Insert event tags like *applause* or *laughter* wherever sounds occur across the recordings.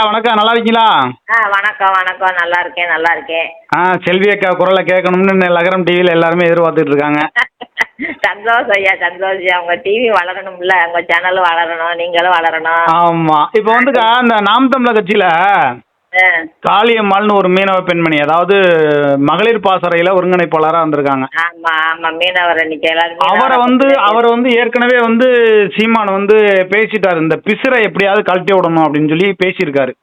அக்கா வணக்கம். நல்லா இருக்கீங்களா? ஆ வணக்கம் வணக்கம். நல்லா இருக்கேன் நல்லா இருக்கேன். ஆ செல்வி அக்கா குரலை கேட்கணும்னு லகரம் டிவியில் எல்லாருமே எதிர்பார்த்துட்டு இருக்காங்க. *laughs* சந்தோஷம் ஐயா சந்தோஷம் ஐயா. உங்க டிவி வளரணும்ல. உங்க சேனலும் வளரணும் நீங்களும் வளரணும். ஆமாம் இப்போ வந்துக்கா இந்த நாம் தமிழர் கட்சியில் காளியம்மாள்னு ஒரு மீனவ பெண்மணி அதாவது மகளிர் பாசறையில் ஒருங்கிணைப்பாளராக வந்திருக்காங்க ஆமா ஆமா மீனவர் எல்லாரும் அவரை வந்து அவர் வந்து ஏற்கனவே வந்து சீமான் வந்து பேசிட்டாரு. இந்த பிசிறை எப்படியாவது கழட்டி விடணும் அப்படின்னு சொல்லி பேசியிருக்காரு.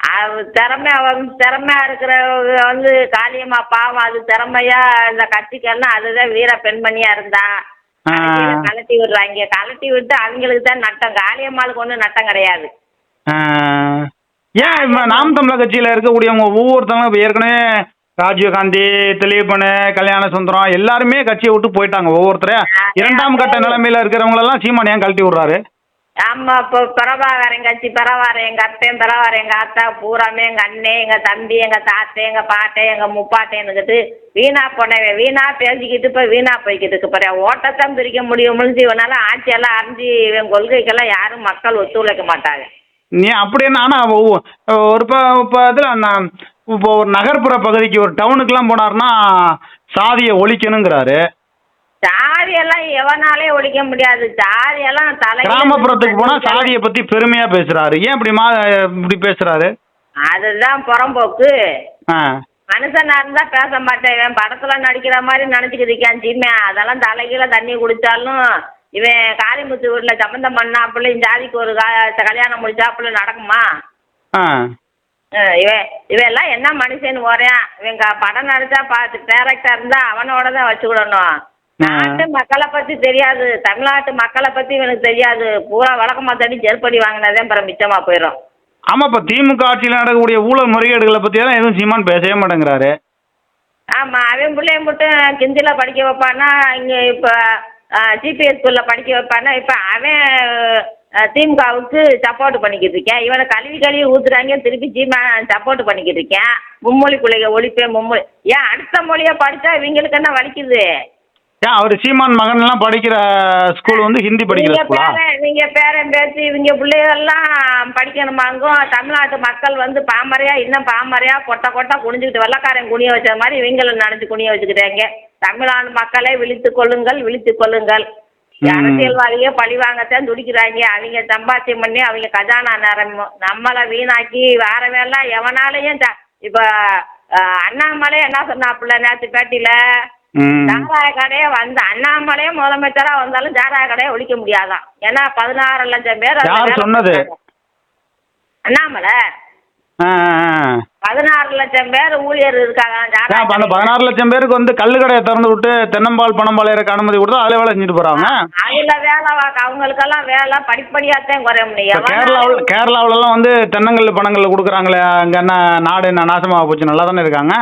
அவர் திறமை அவன் திறமையா இருக்கிறவங்க வந்து காளியம்மா பாவம் அது திறமையா இந்த கட்சிக்கெல்லாம் அதுதான் வீர பெண்மணியா இருந்தா. ஆ. கலட்டி விடுறாங்க. கலட்டி விட்டு அவங்களுக்கு தான் நட்டம். காளியம்மாளுக்கு ஒன்றும் நட்டம் கிடையாது. ஆஹ், ஏன் இப்ப நாம் தமிழர் கட்சியில் இருக்கக்கூடியவங்க ஒவ்வொருத்தவங்க இப்ப ஏற்கனவே ராஜீவ்காந்தி திலீபன் கல்யாண சுந்தரம் எல்லாருமே கட்சியை விட்டு போயிட்டாங்க. ஒவ்வொருத்தரும் இரண்டாம் கட்ட நிலைமையில இருக்கிறவங்களெல்லாம் சீமான் ஏன் கழட்டி விடுறாரு? ஆமா இப்போ பிரபாகரன் எங்க கட்சி பரவாயில்ல எங்க அத்தையும் பரவாயில்ல எங்க அத்தா பூராமே எங்க அண்ணே எங்க தம்பி எங்க தாத்தே எங்க பாட்டே எங்க முப்பாட்டேன்னுக்கிட்டு வீணா போனவன் வீணா பேசிக்கிட்டு இப்ப வீணா போய்கிட்டு இருக்கு பாரு. ஓட்டத்தான் பிரிக்க முடியும் முடிஞ்சு இவனால ஆட்சியெல்லாம் அறிஞ்சு இவன் கொள்கைக்கெல்லாம் யாரும் மக்கள் ஒத்துழைக்க மாட்டாங்க. நீ அப்படி என்ன ஆனால் ஒரு இப்போ இப்போ இதில் நான் இப்போ ஒரு நகர்ப்புற பகுதிக்கு ஒரு டவுனுக்குலாம் போனாருன்னா சாதியை ஒழிக்கணுங்கிறாரு. சாதியெல்லாம் எவனாலே ஒழிக்க முடியாது. சாதியெல்லாம் தலை கிராமப்புறத்துக்கு போனால் சாதியை பற்றி பெருமையாக பேசுகிறாரு ஏன் இப்படி மா இப்படி பேசுகிறாரு அதுதான் புறம்போக்கு. ஆ. மனுஷனா இருந்தா பேச மாட்டேன். படத்துல நடிக்கிற மாதிரி நினைச்சுக்கிட்டு இருக்கான். சீமை அதெல்லாம் தலைகீழ தண்ணி குடிச்சாலும் இவன் காளிமுத்து வீட்டுல சம்பந்தம் பண்ணாப்புல இந்த ஜாதிக்கு ஒரு கா- கல்யாணம் முடிச்சாப்புல நடக்குமா? ஆ. அஹ் இவன் இவன் எல்லாம் என்ன மனுஷன்னு ஓரையான் இவன் க- படம் நடிச்சா பார்த்து டேரக்டா இருந்தா அவனோட தான் வச்சுக்கிடணும். நாட்டு மக்களை பத்தி தெரியாது. தமிழ்நாட்டு மக்களை பத்தி இவனுக்கு தெரியாது. பூரா வழக்கமா தண்ணி செருப்படி வாங்கினதே பிற மிச்சமா போயிடும். ஆமாம் இப்போ திமுக ஆட்சியில் நடக்கக்கூடிய ஊழல் முறைகேடுகளை பற்றியெல்லாம் எதுவும் சீமான் பேசவே மாட்டேங்கிறாரு. ஆமா அவன் பிள்ளைய மட்டும் கிந்தில படிக்க வைப்பானா இங்க இப்ப ஜிபிஎஸ் ஸ்கூலில் படிக்க வைப்பானா இப்போ அவன் திமுகவுக்கு சப்போர்ட் பண்ணிக்கிட்டு இருக்கேன். இவனை கழுவி கழுவி ஊத்துறாங்க திருப்பி சீமா சப்போர்ட் பண்ணிக்கிட்டு இருக்கேன். மும்மொழி பிள்ளைங்க ஒழிப்பேன் மும்மொழி. ஏன் அடுத்த மொழியை படித்தா இவங்களுக்கு என்ன வலிக்குது? ஏன் அவர் சீமான் மகன்லாம் படிக்கிற ஸ்கூல் வந்து ஹிந்தி படிக்கிற நீங்க ஸ்கூலா நீங்க பேரன் பேத்தி இவங்க பிள்ளைகள்லாம் படிக்கணுமாங்கும். தமிழ்நாட்டு மக்கள் வந்து பாமரையா இன்னும் பாமரையா கொட்டை கொட்டை குனிஞ்சுக்கிட்டு வெள்ளக்காரன் குனிய வச்ச மாதிரி இவங்களும் நினைச்சு குனிய வச்சுக்கிட்டாங்க. தமிழ்நாடு மக்களை விழித்துக் கொள்ளுங்கள் விழித்துக் கொள்ளுங்கள். ம். அரசியல்வாதிக பழி வாங்கத்தான் துடிக்கிறாங்க. அவங்க சம்பாத்தியம் பண்ணி அவங்க கஜானா நேரம் நம்மளை வீணாக்கி வாரவெல்லாம் எவனாலையும் த- இப்ப அஹ், அண்ணாமலை என்ன சொன்னாப்புல நேற்று பேட்டியில? சாராய கடையே வந்து அண்ணாமலையே முதலமைச்சரா வந்தாலும் சாராய கடையை ஒழிக்க முடியாதாம் ஏன்னா பதினாறு லட்சம் பேர் யார் சொன்னது? அண்ணாமலை. பதினாறு லட்சம் பேர் ஊழியர் இருக்காங்க அந்த. பதினாறு லட்சம் பேருக்கு வந்து கல்லு கடையை திறந்து விட்டு தென்னம்பால் பணம்பால் இறக்க அனுமதி கொடுத்தா அதில் வேலை செஞ்சுட்டு போகிறாங்க அதுல வேலை அவங்களுக்கெல்லாம் வேலை படிப்படியாத்தான் குறைய முடியும். கேரளாவில் கேரளாவிலலாம் வந்து தென்னங்கல் பணங்கள்ல கொடுக்குறாங்களே அங்கே என்ன நாடு என்ன நாசமாக போச்சு நல்லா தானே இருக்காங்க?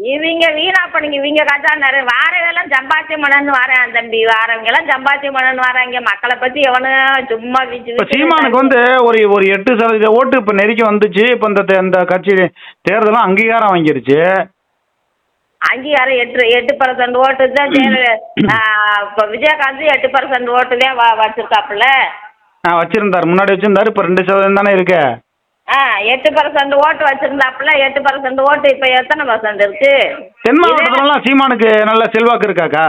இவங்க வீணா பண்ணுங்க இவங்க கஜானாரு. வாரவெல்லாம் சம்பாத்தியம் பண்ணன்னு வரேன் தம்பி. வாரவங்க எல்லாம் சம்பாத்தியம் பண்ணன்னு வராங்க. மக்களை பத்தி எவனும் சும்மா வீச்சு இப்போ சீமானுக்கு வந்து ஒரு ஒரு எட்டு சதவீத ஓட்டு இப்போ நெருக்கி வந்துச்சு. இப்போ இந்த இந்த கட்சி தேர்தலும் அங்கீகாரம் வாங்கிருச்சு. அங்கீகாரம் எட்டு எட்டு பர்சன்ட் ஓட்டு தான் இப்ப விஜயகாந்த் எட்டு பர்சன்ட் ஓட்டு தான் வச்சிருக்காப்புல. வச்சிருந்தார். முன்னாடி வச்சிருந்தாரு. இப்போ ரெண்டு சதவீதம் தானே இருக்கு. ஆ எட்டு பர்சன்ட் ஓட்டு வச்சிருந்தாப்புல எட்டு பர்சன்ட் ஓட்டு இப்ப எத்தனை பர்சன்ட் இருக்கு? தென் மாவட்டத்துலலாம் சீமானுக்கு நல்ல செல்வாக்கு இருக்காக்கா?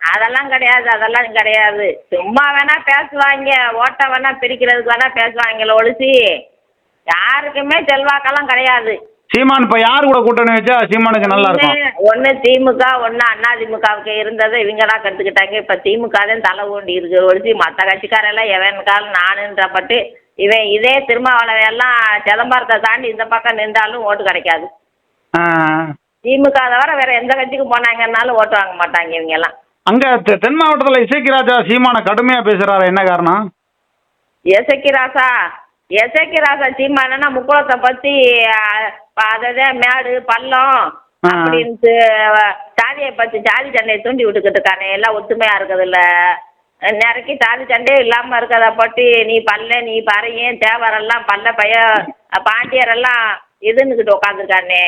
அதெல்லாம் கிடையாது அதெல்லாம் கிடையாது. சும்மா வேணா பேசுவாங்க ஓட்டை வேணா பிரிக்கிறதுக்கு வேணா பேசுவாங்கல்ல ஒழிச்சு யாருக்குமே செல்வாக்கெல்லாம் கிடையாது. சீமான் இப்போ யார் கூட கூட்டணி வச்சா சீமானுக்கு நல்லா இருக்கும்? ஒண்ணு- ஒண்ணு திமுக ஒண்ணு அதிமுகவுக்கு இருந்ததை இவங்க தான் கத்துக்கிட்டாங்க. இப்ப திமுக தான் தலை ஊண்டி இருக்கு. ஒழிச்சு மத்த கட்சிக்காரெல்லாம் எவன் கால் நானுன்றப்பட்டு இவன் இதே திருமாவளவன் எல்லாம் சிதம்பரத்தை தாண்டி இந்த பக்கம் நின்றாலும் ஓட்டு கிடைக்காது. திமுக தவிர வேற எந்த கட்சிக்கு போனாங்கன்னாலும் ஓட்டு வாங்க மாட்டாங்க இவங்க எல்லாம் அங்க தென் மாவட்டத்தில் இசைக்கு ராஜா சீமான கடுமையா பேசுறாரு. என்ன காரணம்? எசக்கி ராசா எசக்கி ராசா சீமானா முக்குளத்தை பத்தி அததான் மேடு பள்ளம். அப்படின்ட்டு சாதியை பத்தி சாதி சண்டையை தூண்டி விட்டுக்கிட்டு இருக்கானே. எல்லாம் ஒத்துமையா இருக்கிறதுல நிறைக்கு சாதி சண்டையே இல்லாம இருக்கிறத பத்தி நீ பல்ல நீ பறையன் தேவரெல்லாம் பல்ல பைய பாண்டியரெல்லாம் இதுன்னுக்கிட்டு உட்காந்துருக்கானே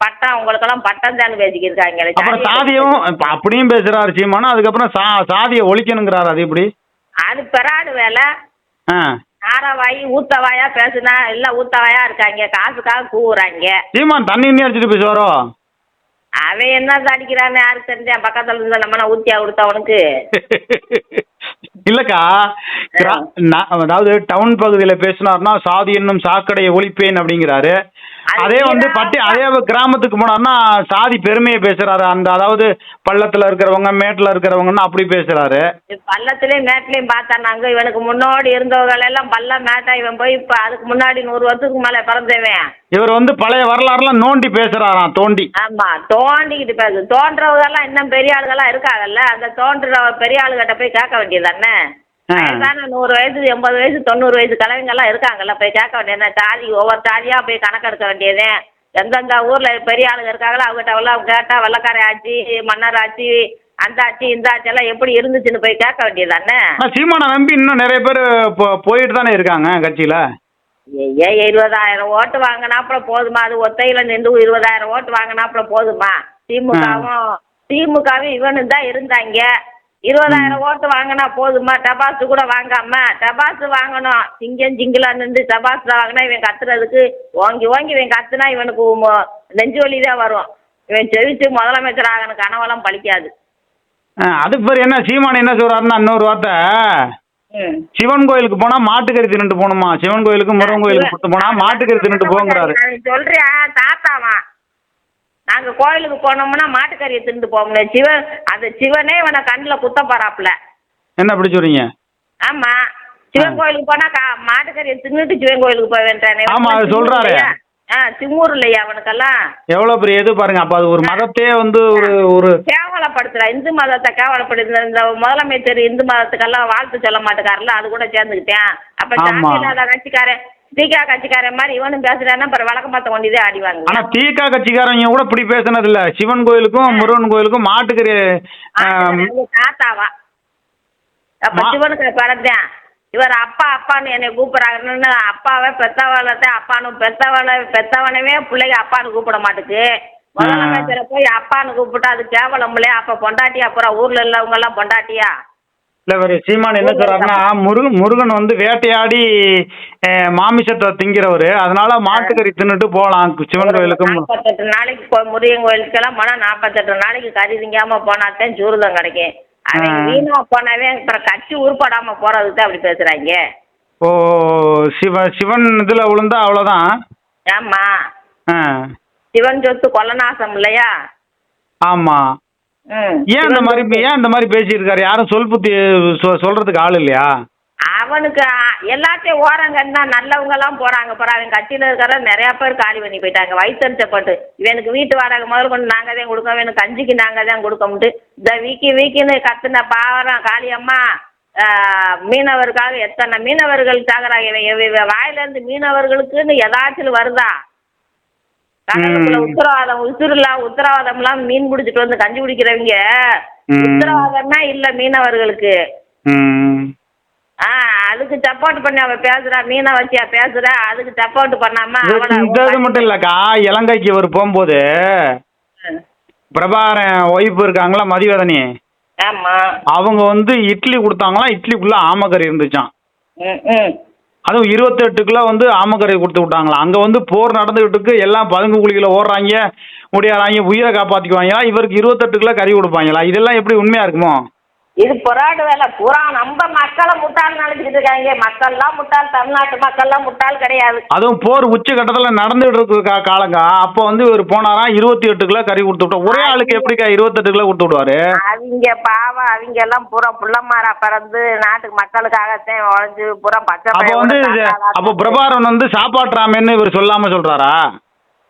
பட்டம் உங்களுக்கெல்லாம் பட்டம் தான் பேசிக்கிட்டு இருக்காங்களே அப்புறம் சாதியை சாதியும் அப்படியும் பேசுறாரு சீமானும் அதுக்கப்புறம் சா சாதியை ஒழிக்கணுங்கிறாரு அது எப்படி? அது பெறாடு வேலை. ஆ. ஆரவாயி ஊத்தவாயா பேசுனா எல்லாம் ஊத்தவாயா இருக்காங்க காசுக்காக கூவுறாங்க. சீமான் தண்ணி அடிச்சிட்டு பேசுவாரோ? அவன் என்ன அடிக்கிறான்னு யாருக்கு தெரிஞ்சேன் பக்கத்துல இருந்த நம்ம ஊத்தியா கொடுத்தவனுக்கு இல்லக்கா கிரா- நான் அதாவது டவுன் பகுதியில பேசினார்னா சாதி என்னும் சாக்கடையை ஒழிப்பேன் அப்படிங்கிறாரு. அது வந்து பட்டி அதே கிராமத்துக்கு போனார்னா சாதி பெருமையை பேசுறாரு. அந்த அதாவது பள்ளத்துல இருக்கிறவங்க மேட்டுல இருக்கிறவங்கன்னு அப்படி பேசுறாரு. பள்ளத்துலயும் மேட்லயும் பார்த்தானாங்க இவனுக்கு முன்னாடி இருந்தவங்க எல்லாம் பள்ளம் மேட்டா இவன் போய் இப்ப அதுக்கு முன்னாடி நூறு வருஷத்துக்கு மேல பிறந்தவன். இவர் வந்து பழைய வரலாறுலாம் நோண்டி பேசுறாராம் தோண்டி. ஆமா தோண்டிக்கிட்டு பேசு தோன்றவங்க எல்லாம் இன்னும் பெரிய ஆளுகெல்லாம் இருக்காங்கல்ல அந்த தோன்ற பெரிய ஆளுகிட்ட போய் கேட்க வேண்டியதானே ஆ. வயசான நூறு வயசு எண்பது வயசு தொண்ணூறு வயசு கிழவிங்க எல்லாம் இருக்காங்கல்ல போய் கேட்க வேண்டியது ஜாதி ஒவ்வொரு ஜாதியா போய் கணக்கெடுக்க வேண்டியது. எந்தெந்த ஊர்ல பெரிய ஆளுங்க இருக்காங்களோ அவங்ககிட்ட எல்லாம் கேட்டா வெள்ளக்கார ஆட்சி மன்னர் ஆட்சி அந்த ஆட்சி இந்த ஆட்சி எல்லாம் எப்படி இருந்துச்சுன்னு போய் கேட்க வேண்டியதானே சீமானை நம்பி இன்னும் நிறைய பேர் போ- போயிட்டு தானே இருக்காங்க கட்சியில? ஏ இருபதாயிரம் ஓட்டு வாங்கினாப்புல போதுமா? அது ஒத்தையில நின்று இருபதாயிரம் ஓட்டு வாங்கினாப்புல போதுமா? திமுகவும் திமுகவும் இவனு தான் இருந்தாங்க. இருபதாயிரம் ஓட்டு வாங்கினா போதுமா டபாசு கூட வாங்காம டபாசு வாங்கணும். சிங்கம் ஜிங்கிலா நின்று டபாசு வாங்கினா இவன் கத்துறதுக்கு ஓங்கி ஓங்கி இவன் கத்துனா இவனுக்கு மொ- நெஞ்சு வலி தான் வரும். இவன் செவிச்சு முதலமைச்சர் ஆகணும் கனவெல்லாம் பழிக்காது. ஆ, அதுக்கு பேர் என்ன சீமான் என்ன சொல்றாருன்னா இன்னொரு வார்த்தை. ம். சிவன் கோயிலுக்கு போனா மாட்டுக்கறி தின்னுட்டு போகணுமா? சிவன் கோயிலுக்கு முருகன் கோயிலுக்கு கூட்டு போனா மாட்டுக்கறி தின்னுட்டு போங்கிறாரு. நான் சொல்றேன் தாத்தாவா. நாங்க கோயிலுக்கு போனோம்னா மாட்டுக்கறியை தின்னுட்டு போகல சிவன் அந்த சிவனே இவனை கண்ணில் குத்த போறாப்புல. என்ன அப்படி சொல்றீங்க? ஆமா. சிவன் கோயிலுக்கு போனா கா மாட்டுக்கறியை தின்னுட்டு சிவன் கோயிலுக்கு போய் வேண்டானே ஆமா, அது சொல்றாரே. ஆ திமுர் இல்லையா அவனுக்கெல்லாம்? எவ்வளவு பெரிய இது பாருங்க. அப்ப அது ஒரு மதத்தையே வந்து ஒரு ஒரு கேவலப்படுத்துறா. இந்து மதத்தை கேவலப்படுத்த இந்த முதலமைச்சர் இந்து மதத்துக்கெல்லாம் வாழ்த்து சொல்ல மாட்டேக்காருல்ல. அது கூட சேர்ந்துக்கிட்டேன். அப்ப ஆமா. இல்லாத கட்சிக்காரன். திகா கட்சிக்காரன் மாதிரி இவனும் பேசுறான்னா அப்புறம் வழக்க மாத்த கொண்டுதே அடிவாங்க ஆனா தீகா கட்சிக்காரங்க கூட இப்படி பேசுனது இல்ல. சிவன் கோயிலுக்கும் முருகன் கோயிலுக்கும் ஆண்டவன் தாத்தாவா? அப்ப சிவனுக்கு பிறந்தேன் இவர் அப்பா அப்பான்னு என்னை கூப்பிடுறாங்கன்னு அப்பாவை பெத்தவளத்தை அப்பான்னு பெத்தவளை பெத்தவனவே பிள்ளைங்க அப்பான்னு கூப்பிட மாட்டுக்கு. முதலமைச்சரை போய் அப்பான்னு கூப்பிட்டா அது கேவலம்லே அப்ப பொண்டாட்டி அப்புறம் ஊர்ல உள்ளவங்க எல்லாம் பொண்டாட்டியா? இல்ல இவரு சீமான் என்ன சொல்றாருன்னா முருகன் முருகன் வந்து வேட்டையாடி மாமிசத்தை திங்கிறவரு. அதனால மாட்டுக்கறி தின்னுட்டு போகலாம் சிவன் கோயிலுக்கும் நாற்பத்தெட்டு நாளைக்கு முருகன் கோயிலுக்கெல்லாம் போனா நாற்பத்தெட்டு நாளைக்கு கறி திங்காம போனாத்தான் சூருதம் கிடைக்கும். அவன். வீணா போனவே அப்புறம் கட்சி உருப்படாம போறதுக்கு தான் அப்படி பேசுறாங்க. ஓ சிவ சிவன் இதுல விழுந்தா அவ்வளவுதான்? ஆமா. சிவன் சொத்து கொல்லநாசம் இல்லையா? ஆமா. ஏன் இந்த மாதிரி ஏன் இந்த மாதிரி பேசியிருக்காரு? யாரும் சொல் புத்தி சொல்றதுக்கு ஆள் இல்லையா? அவனுக்கு எல்லாத்தையும் ஓரங்கன்னா நல்லவங்க எல்லாம் போறாங்க. போற அவன் கட்சியில இருக்கிற நிறைய பேர் காலி பண்ணி போயிட்டாங்க. வயிற்றுச்சப்பட்டு இவனுக்கு வீட்டு வாடகை முதல் கொண்டு நாங்க தான் கொடுக்க வேணும் கஞ்சிக்கு நாங்க தான் கொடுக்கமுட்டு இந்த வீக்கி வீக்கின்னு கத்துன பாவம் காளியம்மா மீனவருக்காக எத்தனை மீனவர்கள் சாகுறாங்க. இவன் இவன் இவன் வாயில இருந்து மீனவர்களுக்குன்னு ஏதாச்சும் வருதா? கடலுக்குள்ள. உத்தரவாதம் உசுருலாம் உத்தரவாதம்லாம் மீன் பிடிச்சிட்டு வந்து கஞ்சி குடிக்கிறவங்க. உத்தரவாதம்னா இல்ல மீனவர்களுக்கு. ஆ அதுக்கு சப்போர்ட் பண்ணி அவ பேசுறா மீனை வச்சியா பேசுறா அதுக்கு சப்போர்ட் பண்ணாம இந்த இது மட்டும் இல்லக்கா இலங்கைக்கு அவர் போகும்போது. பிரபாகரன் ஒய்ஃப் இருக்காங்களா மதிவதனி ஆமா அவங்க வந்து இட்லி கொடுத்தாங்களாம் இட்லிக்குள்ள ஆமக்கறி ம் அதுவும் இருபத்தெட்டு கிலோ வந்து ஆமக்கரை கொடுத்து விட்டாங்களாம் அங்கே வந்து போர் நடந்துகிட்டு எல்லாம் பதுங்கு குழிகளை ஓடுறாங்க முடியாறாங்க உயிரை காப்பாற்றிக்குவாங்களா இவருக்கு இருபத்தெட்டு கிலோ கறி கொடுப்பாங்களா? இதெல்லாம் எப்படி உண்மையா இருக்குமோ? இது புறாடு வேலை. பூரா நம்ம மக்களை முட்டாள் நினைச்சிட்டு இருக்காங்க. மக்கள்லாம் முட்டாள். தமிழ்நாட்டு மக்கள்லாம் முட்டாள் கிடையாது. அதுவும் போர் உச்சகட்டத்தில் நடந்துகிட்டு இருக்கு கா காலங்கா. அப்போ வந்து இவர் போனாராம் இருபத்தி எட்டு கிலோ கறி கொடுத்து விட்டோம் ஒரே ஆளுக்கு எப்படிக்கா இருபத்தெட்டு கிலோ கொடுத்து விடுவாரு? அவங்க பாவம். அவங்க எல்லாம் பூரா புள்ளமாரா பிறந்து நாட்டுக்கு மக்களுக்காகத்தான் உழைஞ்சு பூரா பச்சை அப்போ வந்து அப்போ பிரபாகரன் வந்து சாப்பாட்டுறாமன்னு இவர் சொல்லாம சொல்றாரா?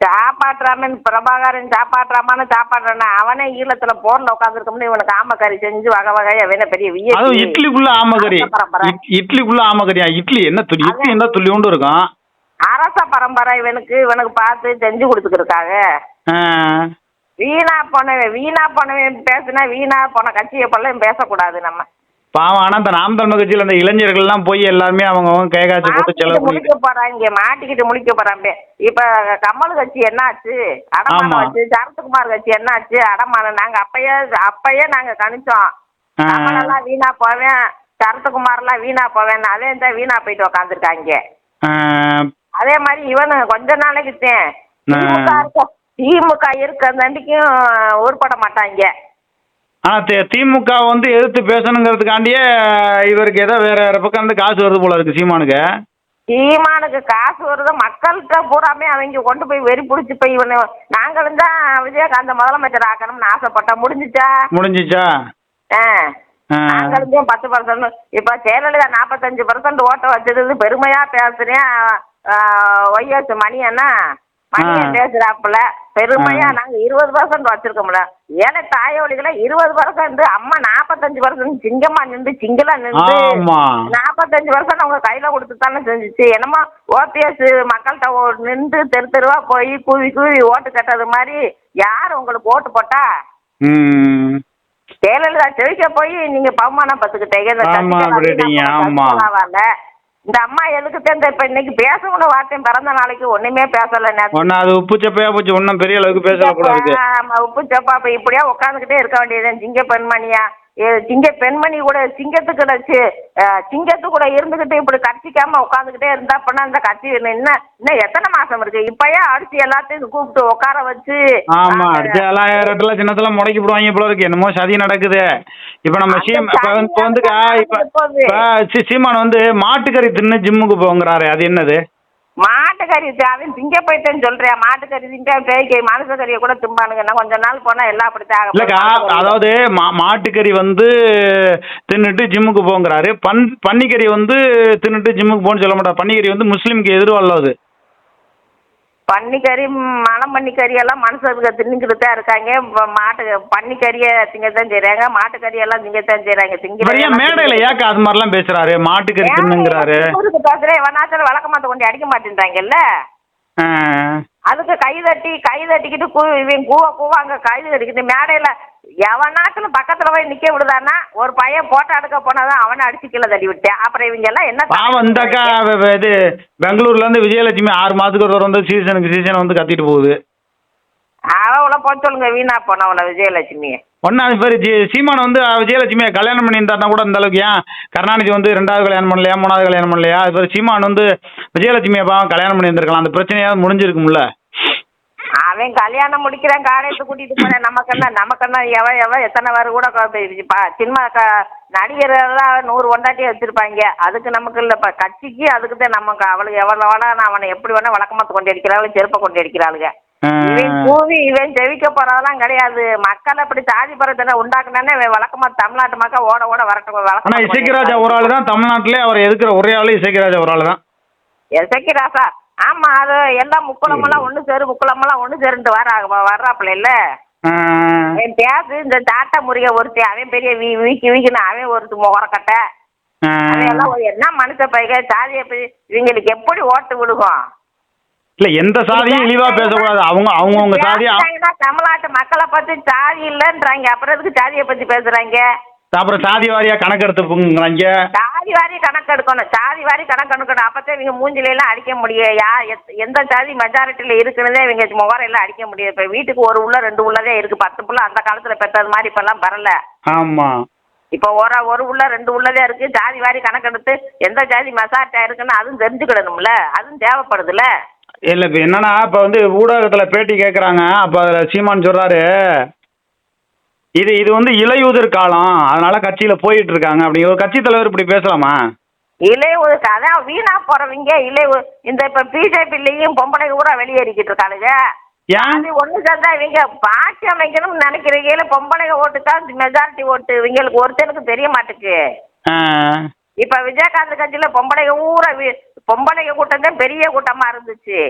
சாப்பாட்டுறாமன் பிரபாகரன் சாப்பாட்டுறாமான்னு சாப்பாடுறானா. அவனே ஈழத்துல போர்ல உட்காந்துருக்கோம்னு இவனுக்கு ஆமக்கறி செஞ்சு வகை வகையா வேணும் பெரிய அதுவும் இட்லிக்குள்ள ஆமக்கறி. இட்லிக்குள்ள ஆமக்கறியா? இட்லி என்ன துளி இட்லி என்ன துள்ளியோண்டு இருக்கும்? அரச பரம்பரை இவனுக்கு இவனுக்கு பார்த்து செஞ்சு கொடுத்துக்கிருக்காங்க. வீணா போனவன் வீணா போனவன் பேசுனா வீணா போன கட்சியை போல பேசக்கூடாது நம்ம. பாவம் ஆனா இந்த நாம் தமிழ் கட்சியில் அந்த இளைஞர்கள்லாம் போய் எல்லாருமே அவங்க அவங்க கை காய்ச்சி போட்டு செலவு முழிக்க போறாங்க மாட்டிக்கிட்டு முழிக்க போறாங்க. இப்ப கமல் கட்சி என்னாச்சு? அடமானம் ஆமா. வச்சு சரத்குமார் கட்சி என்னாச்சு? அடமானம் நாங்க அப்பயே அப்பயே நாங்க கணிச்சோம். கமலெல்லாம் வீணா போவேன் சரத்குமார்லாம் வீணா போவேன் அதே தான் வீணா போயிட்டு உக்காந்துருக்காங்க. அதே மாதிரி இவனு கொஞ்ச நாளைக்கு. திமுக இருக்க திமுக இருக்கிறதாண்டிக்கும் உருப்பட மாட்டாங்க. ஆனா தி- திமுக வந்து எதிர்த்து பேசணுங்கிறதுக்காண்டியே இவருக்கு ஏதோ வேற வேற பக்கம் இருந்து காசு வருது போல இருக்கு சீமானுக்கு. சீமானுக்கு காசு வருது. மக்கள்கிட்ட பூராமே அவங்க கொண்டு போய் வெறி பிடிச்சி போய் இவனு நாங்களும் தான் விஜயகாந்த முதலமைச்சர் ஆக்கணும்னு ஆசைப்பட்டோம். முடிஞ்சுச்சா? முடிஞ்சிச்சா? ஆ. நாங்களும் தான் பத்து பர்சன்ட் இப்போ ஜெயலலிதா நாற்பத்தஞ்சு பர்சன்ட் ஓட்ட வச்சது பெருமையா பேசுறேன் ஒய்எஸ் மணி அண்ணா மணியன். பேசுறாப்புல. பெருமையா. நாங்க இருபது பர்சன்ட் வச்சிருக்கோம்ல. ஏழை தாயோலிகளை இருபது பர்சன்ட் அம்மா நாற்பத்தஞ்சு பர்சன்ட் சிங்கமா நின்று சிங்களா நின்று நாற்பத்தஞ்சு வருஷம் அவங்க கையில கொடுத்து தானே செஞ்சுச்சு. என்னமோ ஓபிஎஸ் மக்கள்கிட்ட நின்று தெரு தெருவா போய் கூவி கூவி ஓட்டு கட்டது மாதிரி யார் உங்களுக்கு ஓட்டு போட்டா? ஜெயலலிதா செவிக்க போய் நீங்க பவமானம் பத்துக்கிட்டீங்க. இந்த அம்மா எதுக்கு தெரிந்த இப்ப இன்னைக்கு பேசணும்னு வார்த்தையும் பிறந்த நாளைக்கு ஒண்ணுமே பேசல நேத்து. ஒன்னும் அது உப்பு சப்பையா போச்சு ஒன்றும் பெரிய அளவுக்கு பேசல கூட இருக்கு ஆமா, உப்பு சப்பா இப்ப இப்படியா உட்காந்துக்கிட்டே இருக்க வேண்டியது சிங்க பெண்மணியா ஏ, சிங்க பெண்மணி கூட சிங்கத்துக்கு வச்சு சிங்கத்து கூட இருந்துகிட்டு இப்படி கட்சிக்காம உட்காந்துக்கிட்டே இருந்தா அப்படின்னா இந்த கட்சி இன்னும் இன்னும் எத்தனை மாசம் இருக்கு? இப்பயே அடிச்சு எல்லாத்தையும் கூப்பிட்டு உட்கார வச்சு ஆமா அடுத்த எல்லாம் ரெட்டல சின்னத்துல முடக்கி போடுவாங்க போல இருக்கு. என்னமோ சதி நடக்குது. இப்ப நம்ம சீம் இப்ப வந்து இப்ப சீமான் வந்து மாட்டுக்கறி தின்னு ஜிம்முக்கு போங்கிறாரு. அது என்னது? மாட்டுக்கறி அவன் திங்க போயிட்டேன்னு சொல்றேன் மாட்டுக்கறி திங்க பேய்க்கை மனுஷ கறியை கூட திம்பானுங்க. இன்னும் கொஞ்ச நாள் போனா எல்லாம் அப்படித்தான் இல்லக்கா அதாவது மா மாட்டுக்கறி வந்து தின்னுட்டு ஜிம்முக்கு போங்கிறாரு. பன் பன்னிக்கறி வந்து தின்னுட்டு ஜிம்முக்கு போன்னு சொல்ல மாட்டார். பன்னிக்கறி வந்து முஸ்லீமுக்கு எதிர்வாழ்ல அது. பன்னிக்கறி மலம் பன்னிக்கறி எல்லாம் மனுஷனுக்கு தின்னுக்கிட்டு தான் இருக்காங்க. இப்ப மாட்டு பன்னிக்கறியை திங்கத்தான் செய்றாங்க. மாட்டுக்கறி எல்லாம் திங்கத்தான் இவர் ஏன் மேடையில ஏக்கா அது மாதிரிலாம் பேசுறாரு. மாட்டுக்கறி தின்னுங்கிறாரு. ஊருக்கு பேசுறேன் வனாச்சல் வழக்க மாத்த கொண்டு அடிக்க மாட்டேன்றாங்கல்ல. அதுக்கு கை தட்டி கை தட்டிக்கிட்டு கூ இவன் கூவ கூவ அங்க கை தட்டிக்கிட்டு மேடையில எவனாச்சும் பக்கத்துல போய் நிக்க விடுதானா ஒரு பையன் போட்டோ எடுக்க போனாதான் அவனை அடிச்சு கீழே தட்டி விட்டேன். அப்புறம் இவங்க எல்லாம் என்ன பாவம் இந்த அக்கா வ- வ- இது பெங்களூர்ல இருந்து விஜயலட்சுமி ஆறு மாதத்துக்கு ஒரு வந்து சீசனுக்கு சீசன் வந்து கத்திட்டு போகுது. அவளை போக சொல்லுங்க வீணா போனவள விஜயலட்சுமி ஒன்னாவது பேர் ஜி சீமான் வந்து விஜயலட்சுமியை கல்யாணம் பண்ணியிருந்தாருனா கூட இந்த அளவுக்கு ஏன்? கருணாநிதி வந்து ரெண்டாவது கல்யாணம் பண்ணலையா மூணாவது கல்யாணம் பண்ணலையா? அது பேர் சீமான் வந்து விஜயலட்சுமியை பாவம் கல்யாணம் பண்ணியிருந்திருக்கலாம். அந்த பிரச்சனையாவது முடிஞ்சிருக்கும்ல. அவன் கல்யாணம் முடிக்கிறேன் காரியத்தை கூட்டிட்டு போறேன். நமக்கு என்ன நமக்கு என்ன எவ எவ எத்தனை பேர் கூட கொ- இது பா- சினிமா க நடிகர் எல்லாம் நூறு ஒண்டாட்டியே வச்சிருப்பாங்க. அதுக்கு நமக்கு இல்லப்பா கட்சிக்கு அதுக்கு தான் நமக்கு அவளுக்கு எவ்வளோ வேணா நான் அவனை எப்படி வேணா வழக்கமாத்து கொண்டு அடிக்கிறாள் செருப்பை கொண்டு அடிக்கிறாளுங்க இவன் கூவி இவன் ஜெயிக்க போறதெல்லாம் கிடையாது. மக்கள் அப்படி சாதி பரத்தனை உண்டாக்குனானே வழக்கமா தமிழ்நாட்டு மக்கள் ஓட ஓட வரட்டும் ஆனா இசைக்கராஜா ஒரு ஆள் தான் தமிழ்நாட்டிலே அவர் எதுக்குற ஒரே ஆளு இசைக்கராஜா ஒரு ஆள் தான் எசக்கிராசா ஆமா அது எல்லாம் முக்குளமெல்லாம் ஒண்ணு சேரு முக்குளமெல்லாம் ஒண்ணு சேருன்ட்டு வர வர்றாப்புல இல்ல. அஹ், அவன் பேசு இந்த டாட்டா முருக ஒருத்தி அவன் பெரிய வீ வீக்கி வீக்கின அவன் ஒருத்தி முகரக்கட்டை அவன் எல்லாம் ஒரு என்ன மனுஷ பைக சாதியை இவங்களுக்கு எப்படி ஓட்டு விடுவோம் இல்ல எந்த சாதியும் இழிவா பேசக்கூடாது. அவங்க அவங்கவுங்க பேசுறாங்கன்னா தமிழ்நாட்டு மக்களை பத்தி சாதி இல்லைன்றாங்க. அப்புறம் எதுக்கு சாதியை பத்தி பேசுறாங்க? அப்புறம் சாதி வாரியா கணக்கெடுத்துப்புங்கிறாங்க சாதி வாரி கணக்கு எடுக்கணும். சாதி வாரி கணக்கு எடுக்கணும். அப்பதான் இவங்க மூஞ்சில எல்லாம் அடிக்க முடியும் யா எந்த சாதி மெஜாரிட்டியில இருக்குன்னதே இவங்க முகரையெல்லாம் அடிக்க முடியும் இப்ப வீட்டுக்கு ஒரு உள்ள ரெண்டு உள்ளதே இருக்கு. பத்து புள்ள அந்த காலத்துல பெற்றது மாதிரி இப்ப எல்லாம் வரல. ஆமா. இப்போ ஒரு ஒரு உள்ள ரெண்டு உள்ளதே இருக்கு. ஜாதி வாரி கணக்கெடுத்து எந்த ஜாதி மெஜாரிட்டியா இருக்குன்னு அதுவும் தெரிஞ்சுக்கிடணும்ல. அதுவும் தேவைப்படுதுல்ல. இல்ல இப்ப என்னன்னா இப்ப வந்து ஊடகத்துல பேட்டி கேக்குறாங்க. அப்ப அதுல சீமான் சொல்றாரு. இது இது வந்து இலையுதிர் காலம். அதனால கட்சியில போயிட்டு இருக்காங்க அப்படி ஒரு கட்சி தலைவர் இப்படி பேசலாமா? இலையுக்கு அதான் வீணா போறவங்க இலை இந்த இப்ப பிஜேபிலையும் பொம்பளை கூட வெளியேறிக்கிட்டு இருக்காளுங்க. ஒண்ணு சேர்ந்தா இவங்க பாட்சி அமைக்கணும்னு நினைக்கிறீங்கள பொம்பளைங்க ஓட்டு தான் மெஜாரிட்டி ஓட்டு. இவங்களுக்கு ஒருத்தனுக்கு தெரிய மாட்டுக்கு. இப்ப விஜயகாந்த் கட்சியில பொம்பளைங்க ஊரா பொம்பளைங்க கூட்டம் தான் பெரிய கூட்டமா இருந்துச்சு.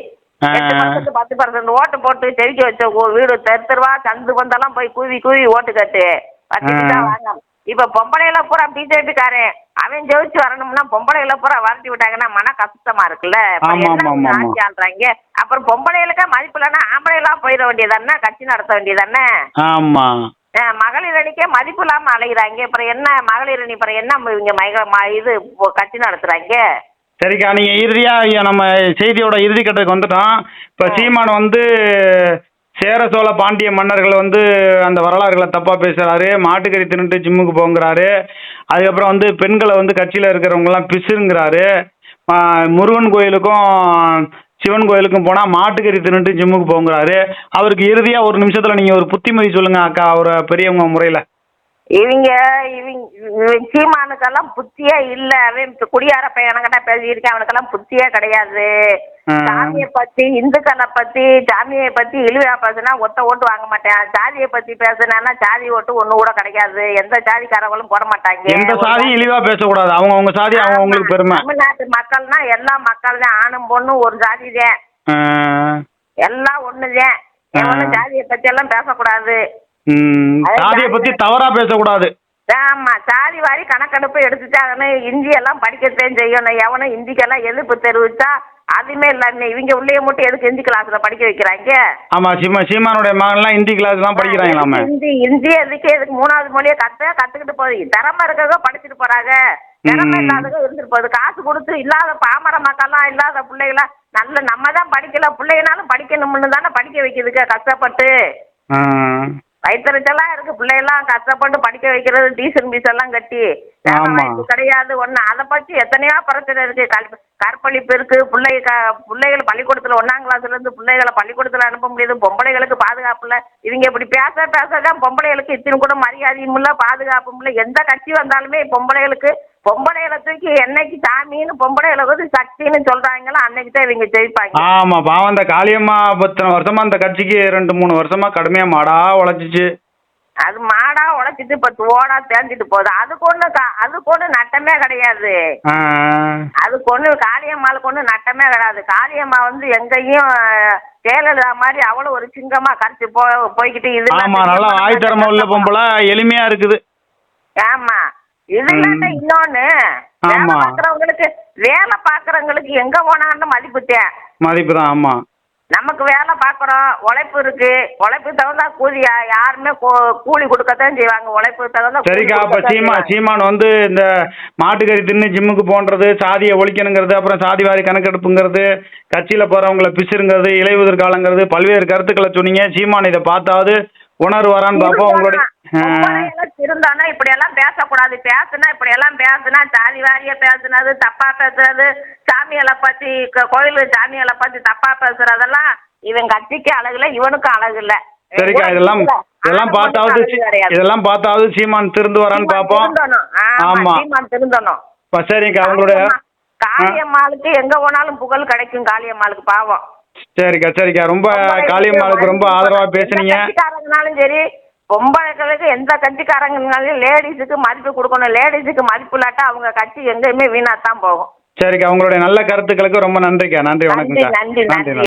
எட்டு பர்சன்ட் பத்து பர்சன்ட் ஓட்டு போட்டு செவிக்க வச்ச வீடு தெரு தெருவா சந்து பந்தெல்லாம் போய் கூவி கூவி ஓட்டு கட்டு. தான். வாங்க இப்ப பொம்பளைகளை பூரா பிஜேபி காரன். அவன் ஜெயிச்சு வரணும்னா பொம்பளைகளை பூரா வரட்டி விட்டாங்கன்னா மன கஷ்டமா இருக்குல்ல? ஆட்சி ஆள்றாங்க அப்புறம் பொம்பளைகளுக்கா மதிப்பு இல்லைன்னா ஆம்பளைலாம் போயிட வேண்டியதானே? கட்சி நடத்த வேண்டியதானே? ஆமா. மகளிர் அணிக்கே மதிப்பு இல்லாம அலைகிறாங்க அப்புறம் என்ன மகளிர் அணி அப்புறம் என்ன இவங்க இது கட்சி நடத்துறாங்க? சரிக்கா நீங்க இறுதியா ஐயா, நம்ம செய்தியோட இறுதி கட்டத்துக்கு வந்துட்டோம். இப்ப சீமான் வந்து சேர சோழ பாண்டிய மன்னர்கள் வந்து அந்த வரலாறுகளை தப்பா பேசுறாரு மாட்டுக்கறி தின்னுட்டு ஜிம்முக்கு போங்கிறாரு. அதுக்கப்புறம் வந்து பெண்களை வந்து கட்சியில இருக்கிறவங்க எல்லாம் பிசுங்கிறாரு முருகன் கோயிலுக்கும் சிவன் கோயிலுக்கும் போனா மாட்டுக்கறி தின்னுட்டு ஜிம்முக்கு போங்கிறாரு. அவருக்கு இறுதியா ஒரு நிமிஷத்துல நீங்க ஒரு புத்திமதி சொல்லுங்க அக்கா ஒரு பெரியவங்க முறையில. இவங்க இவங்க சீமானுக்கெல்லாம் புத்தியே இல்ல. அவன் குடியார பையனங்கிட்ட பேசியிருக்கேன். அவனுக்கெல்லாம் புத்தியே கிடையாது. சாமியை பத்தி இந்துக்களை பத்தி சாமியை பத்தி இழிவா பேசுனா ஒத்த ஓட்டு வாங்க மாட்டேன். ஜாதியை பத்தி பேசுனா ஜாதி ஓட்டு ஒண்ணு கூட கிடைக்காது. எந்த ஜாதிக்காரங்களும் போட மாட்டாங்க. எந்த சாதியும் இழிவா பேசக்கூடாது. அவங்க அவங்க சாதி அவங்க அவங்களுக்கு பெருமை. தமிழ்நாட்டு மக்கள்னா எல்லா மக்கள் தான் ஆணும் பொண்ணும் ஒரு ஜாதி தான் எல்லாம் ஒண்ணுதான். எவனும். ஜாதியை பத்தி எல்லாம் பேசக்கூடாது. சாதியை பத்தி தவறா பேசக்கூடாது. ஆமா சாதி வாரி கணக்கெடுப்பு எடுத்துட்டாங்கன்னு இந்தி எல்லாம் படிக்கத்தான் செய்யணும் எவனும் இந்திக்கெல்லாம் எதிர்ப்பு தெரிவிச்சா அதுவுமே இல்லாம இவங்க உள்ளே மட்டும் எதுக்கு இந்தி கிளாஸ்ல படிக்க வைக்கிறாங்க? ஆமா சீமா சீமானுடைய மகன்லாம் ஹிந்தி கிளாஸ் தான் படிக்கிறாங்களாமே. இந்தி இந்தி எதுக்கு எதுக்கு மூணாவது மொழியை கத்த கத்துக்கிட்டு போகுது. திறமை இருக்கவங்க படிச்சுட்டு போறாங்க. திறமை ம். இல்லாதவங்க இருந்துட்டு போகுது. காசு கொடுத்து இல்லாத பாமர மக்கள்லாம் இல்லாத பிள்ளைகள நல்ல நம்ம தான் படிக்கல பிள்ளைகனாலும் படிக்கணும்னு தானே படிக்க வைக்குதுங்க கஷ்டப்பட்டு. ஆ, வயிற்றுச்செல்லாம் இருக்கு. பிள்ளையெல்லாம் கஷ்டப்பட்டு படிக்க வைக்கிறது டியூஷன் ஃபீஸ் எல்லாம் கட்டி கிடையாது ஒண்ணு. அதை பத்தி எத்தனையோ பிரச்சனை இருக்கு. கல் கற்பழிப்பு இருக்கு. பிள்ளை க பிள்ளைகள் பள்ளிக்கூடத்துல ஒன்னாம் கிளாஸ்ல இருந்து பிள்ளைகளை பள்ளிக்கூடத்துல அனுப்ப முடியுது. பொம்பளைகளுக்கு பாதுகாப்பு இல்ல. இவங்க இப்படி பேச பேசதான் பொம்பளைகளுக்கு இத்தனை கூட மரியாதையும் இல்ல பாதுகாப்பும் இல்ல. எந்த கட்சி வந்தாலுமே பொம்பளைகளுக்கு பொம்பளைகளை தூக்கி என்னைக்கு சாமின்னு பொம்பளைகளை வந்து சக்தின்னு சொல்றாங்களோ அன்னைக்கு தான் இவங்க ஜெயிப்பாங்க. ஆமா பாவம் அந்த காளியம்மா பத்தனை வருஷமா அந்த கட்சிக்கு ரெண்டு மூணு வருஷமா கடுமையா மாடா உழைச்சிச்சு. அது மாடா உழைச்சிட்டு இப்ப ஓடா தேஞ்சிட்டு போகுது. அதுக்கு ஒண்ணு க- அதுக்கு ஒண்ணு நட்டமே கிடையாது. ஆ, அதுக்கு ஒண்ணு காளியம்மாளுக்கு ஒண்ணு நட்டமே கிடையாது. காளியம்மா வந்து எங்கேயும் அஹ், ஜெயலலிதா மாதிரி அவளும் ஒரு சிங்கமா கரைச்சு போ போய்கிட்டு இது ஆமா நல்லா வாய் திறமை உள்ள பொம்பளை எளிமையா இருக்குது. ஆமா. இது இல்லாட்ட ம். இன்னொன்னு வேலை ஆமா. பாக்குறவங்களுக்கு வேலை பாக்குறவங்களுக்கு எங்க போனான்னு மதிப்புத்தேன் மதிப்பு தான் ஆமா நமக்கு வேலை பார்க்குறோம் உழைப்பு இருக்கு உழைப்பு தகுந்தா கூலி யா- யாருமே கூ- கூலி கொடுக்கத்தான் செய்வாங்க உழைப்பு தகுந்தா கூலி சரிக்கா அப்ப கொடுக்கத்தான் சீமா செய்வாங்க. சீமான் வந்து இந்த மாட்டுக்கறி தின்னு ஜிம்முக்கு போன்றது சாதியை ஒழிக்கணுங்கிறது அப்புறம் சாதி வாரி கணக்கெடுப்புங்கிறது கட்சியில போறவங்கள பிசுறுங்கிறது இலையுதிர் காலங்கிறது பல்வேறு கருத்துக்களை சொன்னீங்க சீமான் இதை பார்த்தாவது உணர்வு வரான்னு பார்ப்போம் உங்களுடைய திருந்தானா இப்படி எல்லாம் பேசக்கூடாது. பேசுனா இப்படி எல்லாம் பேசுனா சாதி வாரிய பேசுனது தப்பா பேசுறது சாமிகளை பத்தி கோயில் சாமிகளை பத்தி தப்பா பேசுறதெல்லாம் இவன் கட்சிக்கு அழகு இல்ல இவனுக்கும் அழகு இல்ல சரிக்கா இதெல்லாம் இதெல்லாம் பார்த்தாவது இதெல்லாம் பார்த்தாவது சீமான் திருந்து வரான்னு பார்ப்போம் ஆமா சீமான் திருந்தணும். சரிக்கா அவங்களுடைய காளியம்மாளுக்கு எங்க போனாலும் புகழ் கிடைக்கும் காளியம்மாளுக்கு பாவம். சரிக்கா சரிக்கா. ரொம்ப காளியம்மாளுக்கு ரொம்ப ஆதரவா பேசுனீங்க. கட்சிக்காரங்கனாலும் சரி பொம்பளைகளுக்கு எந்த கட்சிக்காரங்கனாலும் லேடிஸுக்கு மதிப்பு கொடுக்கணும். லேடிஸுக்கு மதிப்பு இல்லாட்டா அவங்க கட்சி எங்கேயுமே வீணாத்தான் போகும். சரிக்கா உங்களுடைய நல்ல கருத்துக்களுக்கு ரொம்ப நன்றிக்கா. நன்றி நன்றி வணக்கம்க்கா நன்றி. நன்றி.